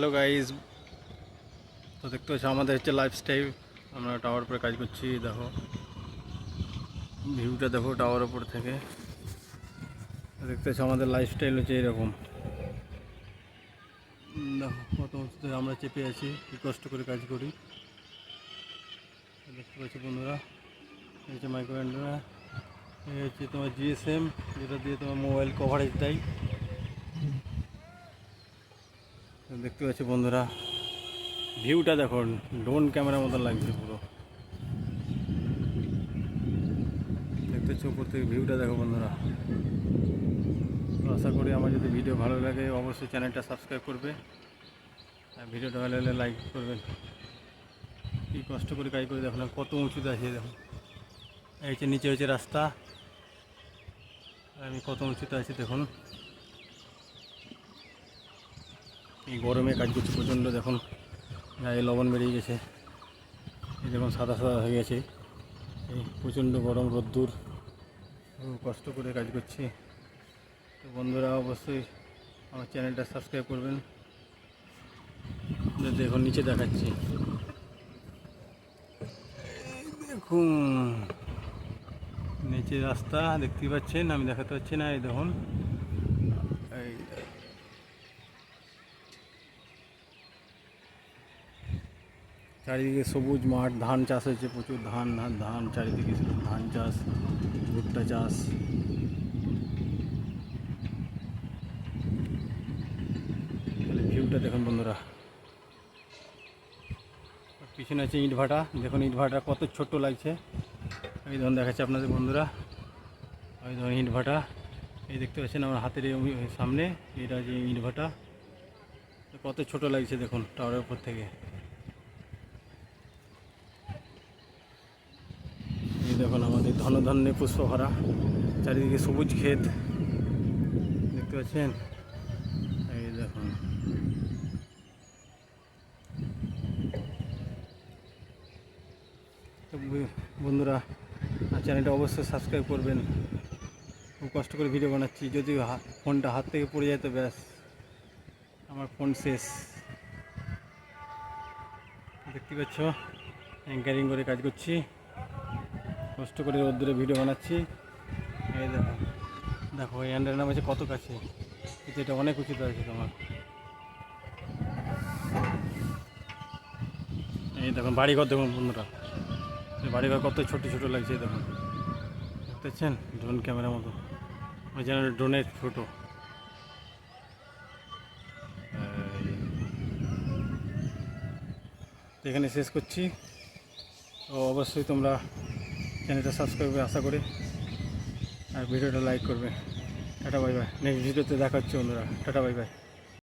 Hello guys তো দেখতে পাচ্ছি আমাদের হচ্ছে লাইফস্টাইল আমরা টাওয়ার উপরে কাজ করছি, দেখো। ভিউটা দেখো টাওয়ার উপর থেকে। দেখতে পাচ্ছি আমাদের লাইফস্টাইল হচ্ছে এরকম। দেখো, কত আমরা চেপে আছি কি কষ্ট করে কাজ করি। দেখতে পাচ্ছি বন্ধুরা, এই হচ্ছে মাইক্রো অ্যান্টেনা এই হচ্ছে তোমার জিএসএম যেটা দিয়ে তোমার মোবাইল কভারেজ দেয়। দেখতে পাচ্ছি বন্ধুরা, ভিউটা দেখো ড্রোন ক্যামেরার মতো লাগছে পুরো। দেখতে পাচ্ছি উপর থেকে ভিউটা দেখো বন্ধুরা। আশা করি আমার যদি ভিডিও ভালো লাগে, অবশ্যই চ্যানেলটা সাবস্ক্রাইব করবে। আর ভিডিওটা ভালো লাগলে লাইক করবেন। কী কষ্ট করে কাজ করে দেখো না কত উঁচুতে আছে দেখো এই হচ্ছে নিচে হচ্ছে রাস্তা। আমি কত উঁচুতে আছি দেখুন। এই গরমে কাজ করছি প্রচণ্ড, দেখুন, গায়ে লবণ বেরিয়ে গেছে। এই দেখুন, সাদা সাদা হয়ে গেছে। এই প্রচণ্ড গরম, রোদ্দুর কষ্ট করে কাজ করছি। তো বন্ধুরা, অবশ্যই আমার চ্যানেলটা সাবস্ক্রাইব করবেন। দেখুন, নিচে দেখাচ্ছি। দেখুন, নিচে রাস্তা, দেখতে পাচ্ছেন? আমি দেখাতে পাচ্ছি না, এই দেখুন। এই চারিদিকে সবুজ মাঠ, ধান চাষ হয়েছে প্রচুর, ধান ধান ধান, চারিদিকে শুধু ধান চাষ, ভুট্টা চাষ। তাহলে ভিউটা দেখুন বন্ধুরা। পিছনে আছে ইট ভাটা। দেখুন ইট ভাটা কত ছোট্ট লাগছে। এই ধরুন দেখাচ্ছে আপনাদের বন্ধুরা। এই ধরুন ইট ভাটা। এই দেখতে পাচ্ছেন আমার হাতের সামনে। এটা যে ইট ভাটা। কত ছোট লাগছে দেখুন, টাওয়ারের উপর থেকে। দেখুন আমাদের ধন ধন্যে পুষ্প ভরা চারিদিকে সবুজ ক্ষেত। দেখতে পাচ্ছেন? এই দেখুন। তো বন্ধুরা চ্যানেলটা অবশ্যই সাবস্ক্রাইব করবেন। খুব কষ্ট করে ভিডিও বানাচ্ছি যদি ফোনটা হাত থেকে পড়ে যায় তো ব্যাস। আমার ফোন শেষ। দেখতে পাচ্ছ? অ্যাঙ্কারিং করে কাজ করছি। কষ্ট করে রোদ্দুরে ভিডিও বানাচ্ছি। এই দেখো দেখো, এই অ্যান্ডার নাম আছে? কত কাছে কিন্তু এটা অনেক উচিত আছে তোমার। এই দেখুন বাড়িঘর দেখুন বন্ধুরা। বাড়িঘর কত ছোট ছোট লাগছে, এই দেখুন দেখতে পাচ্ছেন? ড্রোন ক্যামেরার মতো। ওই যেন ড্রোনের ফটো এখানে শেষ করছি। তো অবশ্যই তোমরা চ্যানেলটা সাবস্ক্রাইব করে আশা করি। আর ভিডিওটা লাইক করবে। Tata, bye by. নেক্সট ভিডিওতে দেখা হচ্ছে বন্ধুরা। টাটা, বাই বাই।